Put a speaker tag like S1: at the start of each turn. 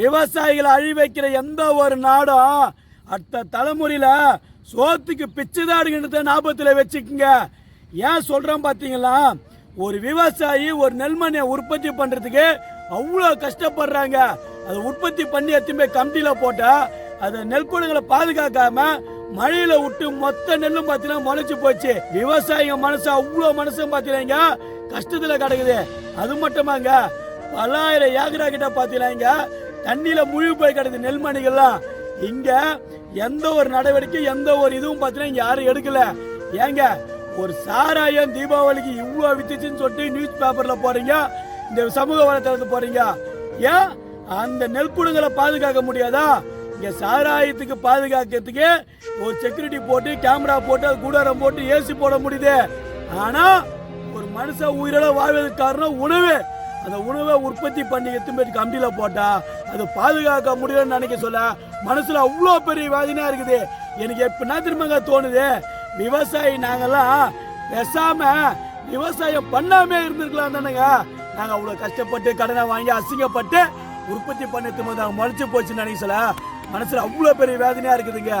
S1: விவசாயிகளை அழி வைக்கிற எந்த ஒரு நாடும் அடுத்த தலைமுறையில் சோத்துக்கு பிச்சைதாடுகின்றத ஞாபகத்தில் வச்சுக்கோங்க. ஏன் சொல்கிறேன் பார்த்தீங்களா ஒரு விவசாயி ஒரு நெல்மணியை உற்பத்தி பண்ணுறதுக்கு அவ்வளோ கஷ்டப்படுறாங்க. அதை உற்பத்தி பண்ணி எத்தனை கமிட்டியில் போட்டால் அதை நெல்குடங்களை பாதுகாக்காம மழையில விட்டு மொத்த நெல்லும் பார்த்தீங்கன்னா முளைச்சு போச்சு. விவசாயிங்க மனசு அவ்வளோ மனசும் பார்த்தீங்கன்னா கஷ்டத்தில் கிடக்குது. அது மட்டுமாங்க பல்லாயிரம் ஏக்கரா கிட்ட பார்த்தீங்கன்னா தண்ணியில முழுகி போய் கிடக்குது நெல்மணிகள்லாம். இங்க எந்த ஒரு நடவடிக்கை எந்த ஒரு இதுவும் பார்த்தீங்கன்னா இங்க யாரும் எடுக்கல. ஏங்க ஒரு சாராயம் தீபாவளிக்கு இவ்வளோ வித்துச்சுன்னு சொல்லிட்டு நியூஸ் பேப்பர்ல போறீங்க இந்த சமூக வலைத்தளத்துக்கு போறீங்க. ஏன்? அந்த நெல்புடுங்களை பாதுகாக்க முடியாதா? இங்க சாராயத்துக்கு பாதுகாக்கிறதுக்கு ஒரு செக்யூரிட்டி போட்டு கேமரா போட்டு அது கூடாரம் போட்டு ஏசி போட முடியுது. ஆனா ஒரு மனுஷன் உயிரோட வாழ்வதற்கு காரணம் உணவு. அந்த உணவை உற்பத்தி பண்ணி எத்தனை பேர் கம்பியில போட்டா அது பாதுகாக்க முடியும்னு நினைக்க சொல்ல மனசில் அவ்வளோ பெரிய வேதனையாக இருக்குது. எனக்கு எப்படின்னா திரும்பங்க தோணுது? விவசாயி நாங்கள்லாம் பேசாமல் விவசாயம் பண்ணாமே இருந்திருக்கலாம் தானேங்க நாங்கள் அவ்வளோ கஷ்டப்பட்டு கடனை வாங்கி அசிங்கப்பட்டு உற்பத்தி பண்ணது நாங்கள் முளைச்சி போச்சுன்னு நினைக்க சொல்ல மனசில் அவ்வளோ பெரிய வேதனையாக இருக்குதுங்க.